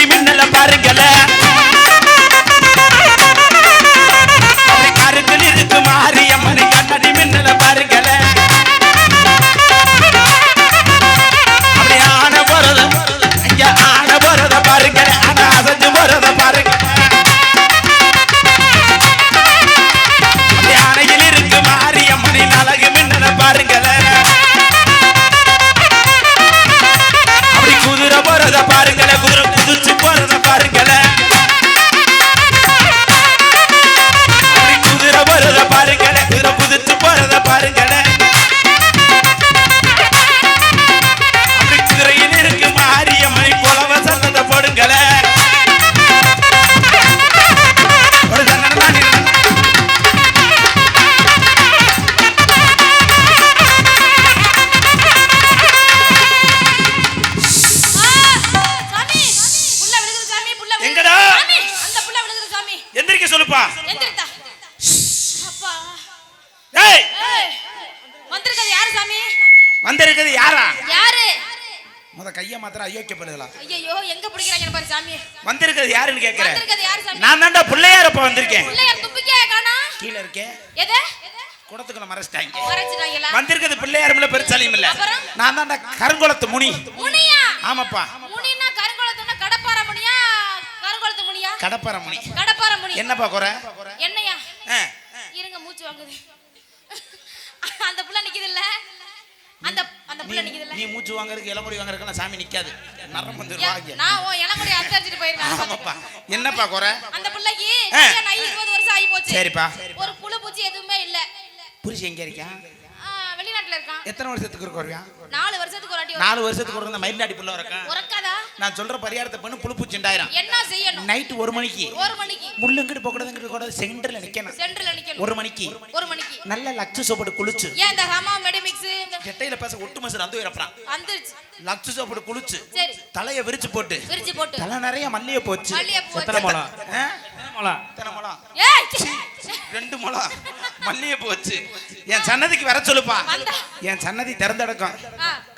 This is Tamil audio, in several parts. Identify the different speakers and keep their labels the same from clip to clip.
Speaker 1: criminal சொல்லுப்பா
Speaker 2: எந்திரித்தா. அப்பா.
Speaker 1: ஏய்!
Speaker 2: ஏய், வந்திருக்கிறது யாரு சாமி?
Speaker 1: வந்திருக்குது யாரா?
Speaker 2: யாரு?
Speaker 1: முத கைய மாத்திரம் அயோக்கியப்படுதலா?
Speaker 2: ஐயோ எங்க பிடிக்கிறாங்க பாரு சாமி.
Speaker 1: வந்திருக்கிறது யாருன்னு கேக்குறேன்
Speaker 2: வந்திருக்கிறது யாரு சாமி?
Speaker 1: நான் தான்டா பிள்ளையாரப்ப வந்திருக்கேன்.
Speaker 2: பிள்ளையார் துப்பிக்கே காணா?
Speaker 1: கீழே இருக்கேன்
Speaker 2: எது?
Speaker 1: குடத்துக்குள்ள மறைச்சிட்டாங்க.
Speaker 2: மறைச்சிட்டாங்களா?
Speaker 1: வந்திருக்கிறது பிள்ளையாரும் இல்ல பெருசாலியும் இல்ல? நான் தான்டா கருங்குளத்து முனி.
Speaker 2: முனியா?
Speaker 1: ஆமாப்பா
Speaker 2: முனினா கருங்குளத்துனா கடப்பார முனியா கருங்குளத்து முனியா
Speaker 1: கடப்பார முனி
Speaker 2: கடப்பார முனி
Speaker 1: என்னப்பா குறை?
Speaker 2: என்னையா? இருங்க மூச்சு வாங்குது. அந்த புள்ள நிக்குது இல்ல அந்த அந்த புள்ள நிக்குது இல்ல
Speaker 1: நீ மூச்சு வாங்குறதுக்கு இளமுடி வாங்குறதுக்கு சாமி நிக்காது. நரம் வந்து வாங்க
Speaker 2: நான் ஓ இளங்குடி அடிச்சிட்டு போயிருவேன்
Speaker 1: ஆமாப்பா. என்னப்பா குறை?
Speaker 2: அந்த பிள்ளைக்கு ஆகி இருபது வருஷம் ஆகி போச்சு.
Speaker 1: சரிப்பா.
Speaker 2: ஒரு புழு பூச்சி எதுவுமே இல்ல.
Speaker 1: புருஷன் எங்க இருக்கான்
Speaker 2: வெளிநாட்டுல இருக்கான்.
Speaker 1: எத்தனை வருஷத்துக்கு இருக்க வருவியா
Speaker 2: நாலு வருஷத்துக்கு ஒரு வரும்.
Speaker 1: நாலு வருஷத்துக்கு ஒரு மயிலாடி புள்ள இருக்கான்
Speaker 2: உறக்காதா?
Speaker 1: நான் சொல்ற பரிகாரத்தை பண்ணு புழு பூச்சிண்டாயிரம்
Speaker 2: என்ன செய்யணும்?
Speaker 1: நைட்டு ஒரு மணிக்கு.
Speaker 2: ஒரு மணிக்கு.
Speaker 1: முள்ளுங்கிட்டு போக்கூடாதுங்கிட்டு கூட சென்டர்ல நிக்கணும்.
Speaker 2: சென்ட்ரல் நிக்கணும்.
Speaker 1: ஒரு மணிக்கு.
Speaker 2: ஒரு மணிக்கு.
Speaker 1: நல்ல லக்ஸு சோப்போட்டு குளிச்சு.
Speaker 2: ஏன் இந்த ஹமா மெடிமிக்ஸ்
Speaker 1: கெட்டையில பேச ஒட்டு மசர் வந்து இறப்புறான்
Speaker 2: வந்துருச்சு.
Speaker 1: லக்ஸு சோப்போட்டு குளிச்சு.
Speaker 2: சரி.
Speaker 1: தலைய விரிச்சு போட்டு.
Speaker 2: விரிச்சு போட்டு.
Speaker 1: தலை நிறைய மல்லிகை போச்சு.
Speaker 2: மல்லிகைப்பூ வச்சு.
Speaker 1: எத்தனை முளம்? ஆ? எத்தனை
Speaker 2: ஏய்!
Speaker 1: ரெண்டு முளம். மல்லிகை போச்சு. என் சன்னதிக்கு வர சொல்லுப்பா. என் சன்னதி திறந்தடக்கம்.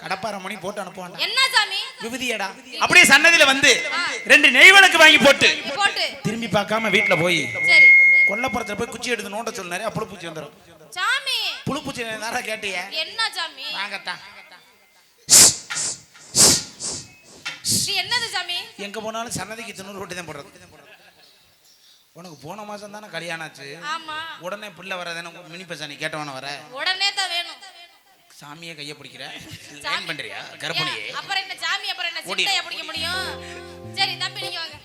Speaker 1: கடப்பார மணி போட்டு அனுப்புவான்
Speaker 2: என்ன சாமி?
Speaker 1: விபதியடா. அப்படியே சன்னதியில வந்து ரெண்டு நெய் விளக்கு வாங்கி போட்டு. திரும்பி பார்க்காம வீட்டுல போய். கொல்லப்புறத்துல போய் குச்சி எடுத்து நோண்ட சொல்லு நிறைய புழுப்பூச்சி வந்துடும்
Speaker 2: சாமி.
Speaker 1: புழுப்பூச்சி நேரம் கேட்டிய.
Speaker 2: என்ன சாமி?
Speaker 1: வாங்கத்தான்.
Speaker 2: என்னது சாமி?
Speaker 1: எங்க போனாலும் சன்னதிக்கு திண்ணூறு ரொட்டி தான் போடுறது. உனக்கு போன மாசம் தானே கல்யாணம் ஆச்சு?
Speaker 2: ஆமா.
Speaker 1: உடனே பிள்ளை வரதானே மினி பசா நீ கேட்டவன வர?
Speaker 2: உடனே தான் வேணும்.
Speaker 1: சாமியை கையை பிடிக்கிற? லைன் பண்றியா? கர்ப்பிணியே.
Speaker 2: ஏன், அப்புறம் என்ன சாமி அப்புறம் என்ன பிடிக்க முடியும்? சரி தம்பி நீங்க வாங்க.